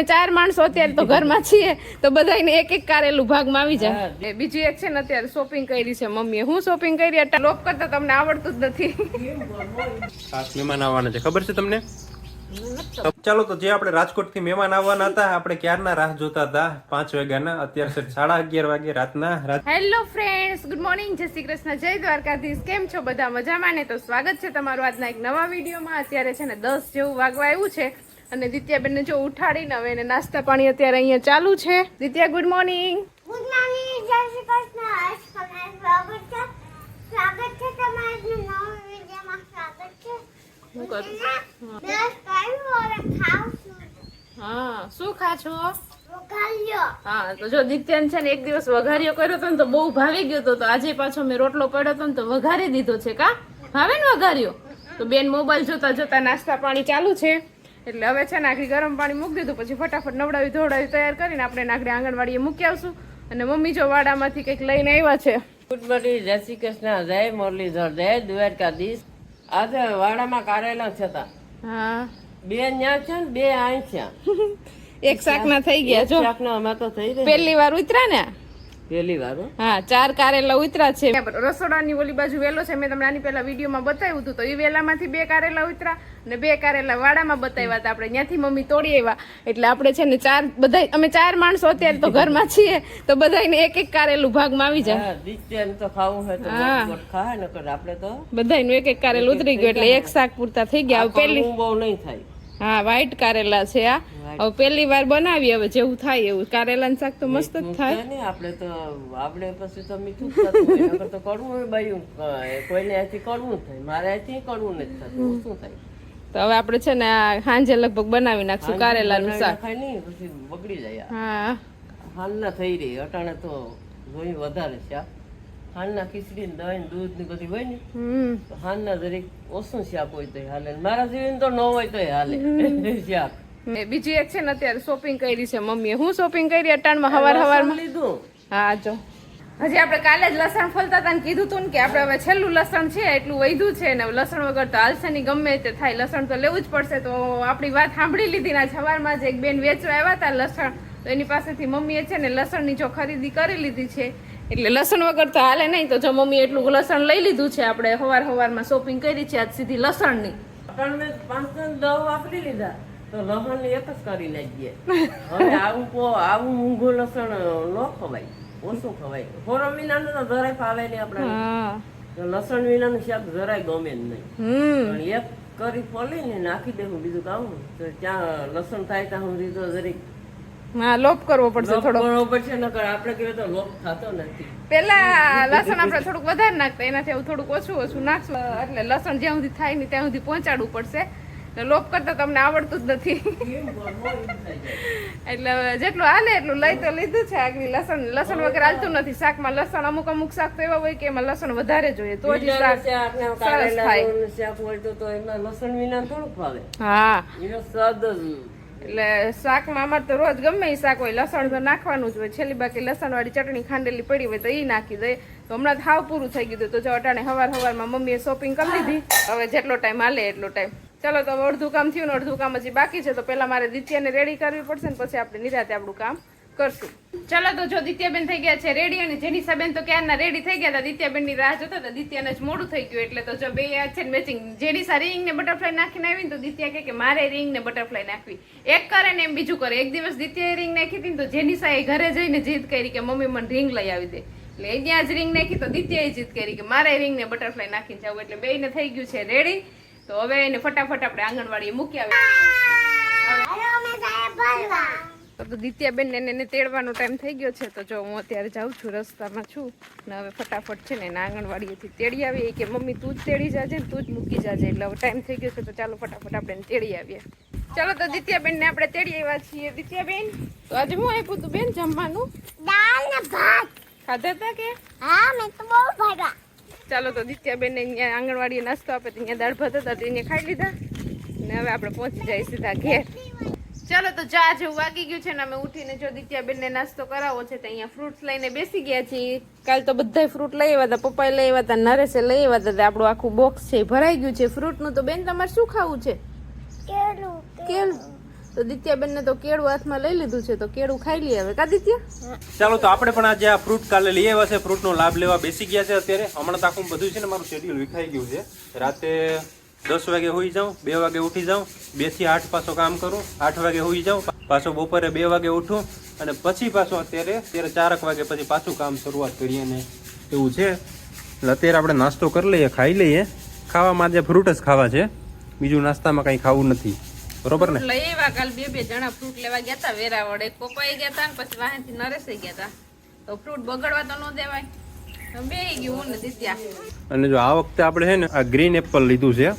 અમે ચાર માણસો અત્યારે તો ઘરમાં છીએ તો બધાને એક એક કારેલું ભાગમાં આવી જાય. બીજું એક છે ને અત્યારે શોપિંગ કરી છે મમ્મીએ. હું શોપિંગ કરી એટલે લોક કરતા તમને આવડતું જ નથી. ખાસ મહેમાન આવવાના છે. ખબર છે તમને? ચાલો તો જે આપણે રાજકોટથી મહેમાન આવવાના હતા આપણે ક્યારના રાહ જોતા હતા? પાંચ વાગ્યાના. અત્યારે છે સાડા અગિયાર વાગે રાતના. હેલો ફ્રેન્ડ્સ ગુડ મોર્નિંગ જય શ્રી કૃષ્ણ. જય દ્વારકાધીશ. કેમ છો બધા? મજામાં ને? તો સ્વાગત છે તમારું આજના એક નવા વિડીયોમાં. અત્યારે છે ને દસ જેવું વાગવા આવ્યું છે. અને દિત્યાબેનને જો ઉઠાડીને હવે એને નાસ્તા પાણી અત્યારે અહીંયા ચાલુ છે. દિત્યા ગુડ મોર્નિંગ ગુડ મોર્નિંગ જય શ્રી કૃષ્ણ. સ્વાગત છે. સ્વાગત છે તમારું નવા વિડિયોમાં સ્વાગત છે. હું કરું? દસ કયું ઓરે છું. હા શું ખા છો? વઘાર્યો. હા તો જો દિત્યાન છે ને એક દિવસ વઘાર્યો કર્યો હતો ને તો બહુ ભાવી ગયો હતો તો આજે પાછો મેં રોટલો પડ્યો હતો ને તો વઘારી દીધો છે કા? ભાવે ને વઘાર્યો? તો બેન મોબાઈલ જોતા જોતા નાસ્તા પાણી ચાલુ છે. એટલે હવે છે ને આખી ગરમ પાણી મૂકી દીધું પછી ફટાફટ નવડાવી ધોવડાવી તૈયાર કરીને આપણે નાગડી આંગણવાડીએ મૂકી આવશું. અને મમ્મી જો વાડામાંથી કંઈક લઈને આવ્યા છે. ગુડ મોર્નિંગ જય શ્રી કૃષ્ણ જય મુરલીધર જય દ્વારકાધીશ. આજે વાડામાં કારેલા છે તા હા. બે ન્યા છે ને બે અહીં છે. એક શાકના થઈ ગયા જો. શાકનો અમે તો થઈ ગયા પહેલી વાર ઉતરા ને? પેલી વાર હા. ચાર કારેલા ઉતરા છે. રસોડાની ઓલી બાજુ વેલો છે મેં તમને આની પહેલા વિડીયોમાં બતાવ્યું હતું. તો એ વેલામાંથી બે કારેલા ઉતરા અને બે કારેલા વાડામાં બતાવ્યા હતા આપણે. ત્યાંથી મમ્મી તોડી આવ્યા. એટલે આપણે છે ને ચાર બધા અમે ચાર માણસો અત્યારે તો ઘરમાં છીએ તો બધાને એક એક કારેલું ભાગમાં આવી જાય. હા તો ખાવું હોય તો આપણે તો બધાનું એક એક કારેલું ઉતરી ગયું એટલે એક શાક પૂરતા થઈ ગયા. પેલી બહુ નહીં થાય. હા વ્હાઈટ કારેલા છે આ. હવે પહેલી વાર બનાવી હવે જેવું થાય એવું. કારેલાનું શાક તો મસ્ત જ થાય. ને આપણે તો આપણે પછી તો મીઠું થતું તો કડવું હોય બાયું. કોઈને અહીંથી કડવું થાય મારે અહીંથી કડવું નથી થતું. શું થાય? તો હવે આપણે છે ને આ સાંજે લગભગ બનાવી નાખશું કારેલાનું શાક. નહીં પછી બગડી જાય હા. હાલ ના થઈ રહી અટાણે તો જોઈ વધારે છે આ. હાલના ખીચડી ને દહીં દૂધ ને બધી હોય ને હાલના જરીક ઓછું શાક હોય તો હાલે. મારા જીવન તો ન હોય તો હાલે. શાક. બીજી એક છે ને અત્યારે શોપિંગ કરી છે મમ્મીએ. હું શોપિંગ કરી અટાણમાં હવાર હવારમાં? લીધું. હા જો. હજી આપણે કાલે જ લસણ ફલતા હતા ને કીધું તું ને કે આપણે હવે છેલ્લું લસણ છે એટલું વધ્યું છે ને લસણ વગર તો હાલશે ગમે તે થાય. લસણ તો લેવું જ પડશે. તો આપણી વાત સાંભળી લીધી ના સવારમાં જ એક બેન વેચવા આવ્યા હતા લસણ. તો એની પાસેથી મમ્મીએ છે ને લસણની જો ખરીદી કરી લીધી છે. એટલે લસણ વગર તો હાલે નહીં. તો જો મમ્મી એટલું લસણ લઈ લીધું છે આપણે હવાર હવારમાં શોપિંગ કરી છે આજ સીધી લસણની. ની મેં પાંચ ત્રણ દવ વાપરી લીધા તો લસણ એક જ કરી નાખીએ. હવે આવું આવું મૂંગું લસણ ન ખવાય ઓછું ખવાય. હોરમ વિનાનું તો જરાય ફાવે નહીં આપણે લસણ વિના લસણ વિનાનું શાક જરાય ગમે જ નહીં. પણ એક કરી ફોલી ને નાખી દેવું બીજું કામ તો ત્યાં લસણ થાય ત્યાં સુધી તો જરીક હા લોપ કરવો પડશે થોડો કરવો પડશે નકર આપણે કહીએ તો લોપ થતો નથી. પેલા લસણ આપણે થોડુંક વધારે નાખતા એનાથી એવું થોડુંક ઓછું ઓછું નાખશું. એટલે લસણ જ્યાં સુધી થાય ને ત્યાં સુધી પહોંચાડવું પડશે. એટલે લોપ કરતા તમને આવડતું જ નથી. એટલે જેટલું હાલે એટલું લઈ તો લીધું છે આગળ લસણ. લસણ વગર હાલતું નથી. શાકમાં લસણ અમુક અમુક શાક તો એવા હોય કે એમાં લસણ વધારે જોઈએ. તો જ શાક સરસ થાય. શાક હોય તો તો એમાં લસણ વિના થોડુંક ભાવે હા. એનો સ્વાદ જ એટલે શાકમાં અમારે તો રોજ ગમે એ શાક હોય, લસણ નાખવાનું જ હોય. છેલ્લી બાકી લસણવાળી ચટણી ખાંડેલી પડી હોય તો એ નાખી દે. તો હમણાં હાવ પૂરું થઈ ગયું તો જો અટાણે હવાર હવારમાં મમ્મીએ શોપિંગ કરી લીધી. હવે જેટલો ટાઈમ હાલે એટલો ટાઈમ ચાલો તો અડધું કામ થયું ને અડધું કામ હજી બાકી છે. તો પહેલાં મારે દિત્યાને રેડી કરવી પડશે ને પછી આપણે નિરાતે આપણું કામ. કરશું. ચાલો તો જો દિત્યાબેન થઈ ગયા છે રેડી અને જેનિસાબેન તો ક્યારના રેડી થઈ ગયા હતા? દિત્યાબેનની રાહ જોતા હતા. દિત્યાને જ મોડું થઈ ગયું એટલે તો જો બે આ છે મેચિંગ જેનિસા રિંગ ને બટરફ્લાય નાખીને આવી ને તો દિત્યા કહે કે મારે રિંગ ને બટરફ્લાય નાખવી. એક કરે ને એમ બીજું કરે. એક દિવસ દિત્યાએ રિંગ નાખી હતી ને તો જેનિસા એ ઘરે જઈને જીદ કરી કે મમ્મી મને રિંગ લઈ આવી દે. એટલે એ ત્યાં જ રિંગ નાખી તો દિત્યાએ જીદ કરી કે મારે રિંગ ને બટરફ્લાય નાખીને જવું એટલે બેયને થઈ ગયું છે રેડી. તો હવે એને ફટાફટ આપણે આંગણવાડીએ મૂકી આવી તો દિત્યાબેન ને એને તેડવાનો ટાઈમ થઈ ગયો છે. તો જો હું અત્યારે જાઉં છું રસ્તામાં છું ને હવે ફટાફટ છે ને એના આંગણવાડીએથી તેડી આવીએ. કે મમ્મી તું જ તેડી જાજે ને તું જ મૂકી જાજે. એટલે હવે ટાઈમ થઈ ગયો છે તો ચાલો ફટાફટ આપણે તેડી આવીએ. ચાલો તો દિત્યાબેન ને આપણે તેડી આવ્યા છીએ. દિત્યાબેન તો આજે હું આપ્યું તું બેન જમવાનું? દાળ ને ભાત. ખાધા હતા કે? હા મેં તો બહુ ભરવા ચાલો તો દિત્યાબેન ને અહીંયા આંગણવાડીએ નાસ્તો આપે તો અહીંયા દાળ ભાત હતા તો એને ખાઈ લીધા. ને હવે આપણે પહોંચી જાય સીધા ઘેર. ચાલો તો ચા જેવું વાગી ગયું છે ને અમે ઉઠીને જો દિત્યાબેન ને નાસ્તો કરાવો છે તો અહીંયા ફ્રૂટ્સ લઈને બેસી ગયા છીએ. કાલ તો બધાય ફ્રૂટ લઈ આવ્યા હતા પપ્પાએ લઈ આવ્યા હતા નરેશે લઈ આવ્યા હતા તો આપણું આખું બોક્સ છે ભરાઈ ગયું છે ફ્રૂટનું તો બેન તમારે શું ખાવું છે? કેળું કેળ. તો દિત્યાબેનને તો કેળું હાથમાં લઈ લીધું છે તો કેળું ખાઈ લઈએ હવે કા દિત્યા? ચાલો તો આપણે પણ આજે આ ફ્રૂટ કાલે લઈ આવ્યા છે ફ્રૂટનો લાભ લેવા બેસી ગયા છે અત્યારે. હમણાં તો આખું બધું છે ને મારું શેડ્યુલ વિખાઈ ગયું છે. રાતે દસ વાગે હોઈ જાઉં, બે વાગે ઉઠી જાઉં, બેથી આઠ પાછો કામ કરું, આઠ વાગે હોઈ જાઉં, પાછો બપોરે બે વાગે ઉઠું અને પછી પાછો અત્યારે અત્યારે ચારક વાગે પછી પાછું કામ શરૂઆત કરીએ ને એવું છે. એટલે અત્યારે આપણે નાસ્તો કરી લઈએ, ખાઈ લઈએ. ખાવામાં આજે ફ્રૂટ જ ખાવા છે. બીજું નાસ્તામાં કંઈ ખાવું નથી. બરોબર ને? લઈ આવ્યા કાલ બે બે જણા ફ્રૂટ લેવા ગયા હતા વેરાવળ. પપ્પાએ ગયા હતા પછી વાહેથી નરેશ ગયા હતા તો ફ્રૂટ બગડવા તો ન દેવાય. અને જો આ વખતે આપણે છે ને આ ગ્રીન એપલ લીધું છે.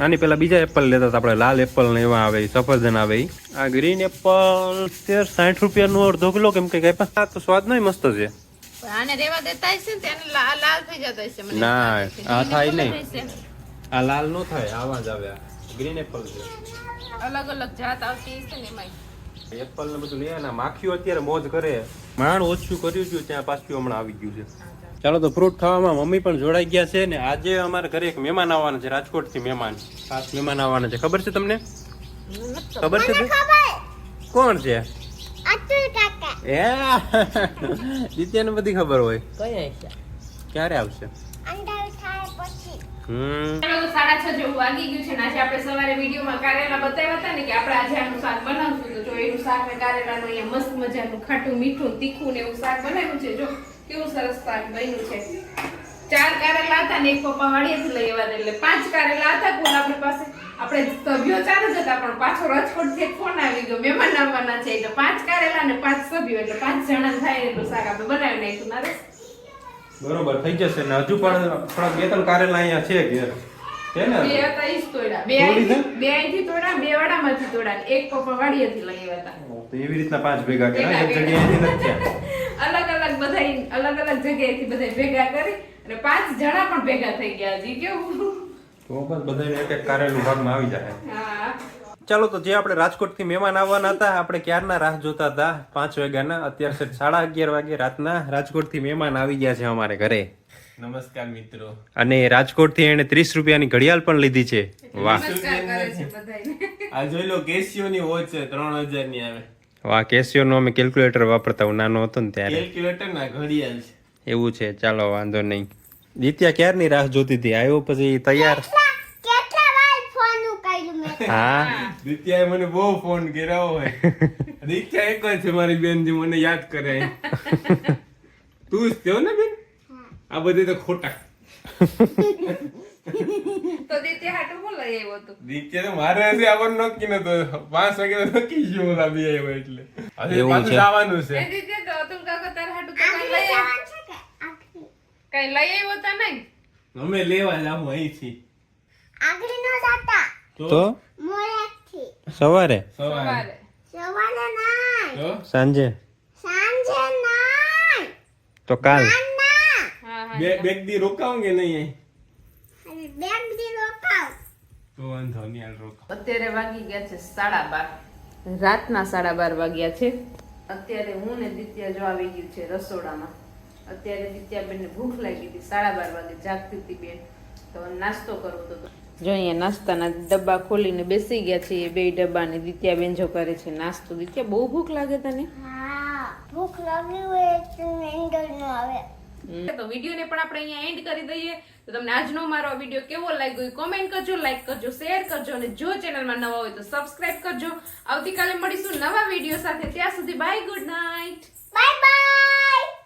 આની પેલા બીજા એપલ લેતા હતા આપણે લાલ એપલ ને એવા આવે સફરજન આવે આ ગ્રીન એપલ તેર સાઠ રૂપિયાનો અડધો કિલો કેમ કે આ તો સ્વાદ નહીં મસ્ત છે. ને ના, આ થાય નહીં. આ લાલ નો થાય આવા જ આવે ગ્રીન એપલ છે. અલગ અલગ જાત આવતી હશે ને એમાંય. એપલ ને બધું લે માખીઓ અત્યારે મોજ કરે. માણ ઓછું કર્યું છે ત્યાં પાછું હમણાં આવી ગયું છે. ચાલો તો ફ્રૂટ ખાવામાં મમ્મી પણ જોડાઈ ગયા છે ને આજે અમારા ઘરે એક મહેમાન આવવાના છે રાજકોટથી મહેમાન. ખાસ મહેમાન આવવાના છે. ખબર છે તમને? ખબર છે? કોણ છે? એ દિત્યાને બધી ખબર હોય. ક્યારે આવશે અંડા થાય પછી હમ ચાલો તો સાડા છ જેવું વાગી ગયું છે આજે આપણે સવારે વિડીયોમાં કારેલા બતાવ્યા હતા ને કે આપણે આજે આનું શાક બનાવશું. તો જો એનું શાક ને કારેલાનું અહીંયા મસ્ત મજાનું ખાટું, મીઠું, તીખું ને એવું શાક બનાવ્યું છે. જો કેવું સરસ શાક બન્યું છે. ચાર કારેલા હતા ને એક પપ્પા વાડીએથી લઈ આવ્યા એટલે પાંચ કારેલા હતા. કુલ આપણી પાસે? આપણે સભ્યો ચાર જ હતા, પણ પાછો રાજકોટથી એક ફોન આવી ગયો. મહેમાન આવવાના છે. એટલે પાંચ કારેલા ને પાંચ સભ્યો, એટલે પાંચ જણા થાય એટલું શાક આપણે બનાવી નાખ્યું. ના? બરોબર થઈ જશે ને. હજુ પણ થોડા બે ત્રણ કારેલા અહીંયા છે ઘેર. છે ને? બે હતા ઈ જ બે તોડી દે? અહીંથી- બે અહીંથી તોડ્યા, બે વાડામાંથી તોડ્યા. એક પપ્પા વાડીએથી લઈ આવ્યા હતા. તો એવી રીતના પાંચ ભેગા કર્યા એક જગ્યાએથી નથી અલગ અલગ બધા અલગ અલગ જગ્યાએથી બધા ભેગા કરી અને પાંચ જણા પણ ભેગા થઈ ગયા હજી કેવું? તો બસ બધાને એક એક કારેલું ભાગમાં આવી જાય હા. ચાલો તો જે આપણે રાજકોટથી મહેમાન આવવાના હતા આપણે ક્યારના રાહ જોતા હતા? પાંચ વાગ્યાના અત્યારે સાડા અગિયાર વાગે રાતના. રાજકોટથી મહેમાન આવી ગયા છે અમારે ઘરે. નમસ્કાર મિત્રો. અને રાજકોટથી એને ત્રીસ રૂપિયાની ઘડિયાળ પણ લીધી છે. વાહ. આ જોઈ લો કેસિયો ની વોચ છે ત્રણ હજારની આવે. વાહ કેસીઓ નો અમે કેલ્ક્યુલેટર વાપરતા હું નાનો હતો ને ત્યારે. કેલ્ક્યુલેટર ના ઘડિયાળ છે. એવું છે ચાલો વાંધો નહીં. દિત્યા ક્યારની રાહ જોતી હતી? આવ્યો પછી તૈયાર કેટલા વાર ફોન કર્યું મેં હા? દિત્યાએ મને બહુ ફોન કર્યા હોય. દિત્યા એક જ છે મારી બેન જે મને યાદ કરે. તું જ થયો ને બેન? આ બધી તો ખોટા. તો દિત્યા હાટુ હું લઈ આવ્યો હતો? દીક્ષા તો મારે હજી આવવાનું નક્કી નતો. પાંચ વાગે નક્કી લાવી આવ્યો એટલે. હવે એવું પાછું છે. જવાનું છે. દિત્યા તો અતુલ કાકા તારા હાટુ તો કઈ લઈ આવ્યો? છે કે આખરી કઈ લઈ આવ્યો તા નહીં? અમે લેવા જાવ અહીંથી. આખરી નો જાતા. તો? સવારે? સવારે. સવારે. સવારે તો? સાંજે? સાંજે તો કાલ? ના હા હા બે બેગ દી રોકાવું કે નહીં બેગ દી રોકાવ. તો વાંધો નહીં હાલ રોકાવ. અત્યારે વાગી ગયા છે સાડા બાર. રાતના સાડા બાર વાગ્યા છે. અત્યારે હું ને દિત્યા જો આવી ગયું છે રસોડામાં. અત્યારે દિત્યાબેનને ભૂખ લાગી હતી સાડા બાર વાગે જાગતી હતી બેન. તો નાસ્તો કરવો તો જો અહીંયા નાસ્તાના ડબ્બા ખોલીને બેસી ગયા છે એ બે ડબ્બાને દિત્યાબેન જો કરે છે નાસ્તો. દિત્યા બહુ ભૂખ લાગે તને? ભૂખ લાગી હોય તો ન આવે. તો વિડીયોને પણ આપણે અહીંયા એન્ડ કરી દઈએ. તો તમને આજનો મારો વીડિયો કેવો લાગ્યો એ કોમેન્ટ કરજો લાઈક કરજો શેર કરજો અને જો ચેનલમાં નવા હોય તો સબસ્ક્રાઇબ કરજો. આવતીકાલે મળીશું નવા વીડિયો સાથે. ત્યાં સુધી bye good night bye bye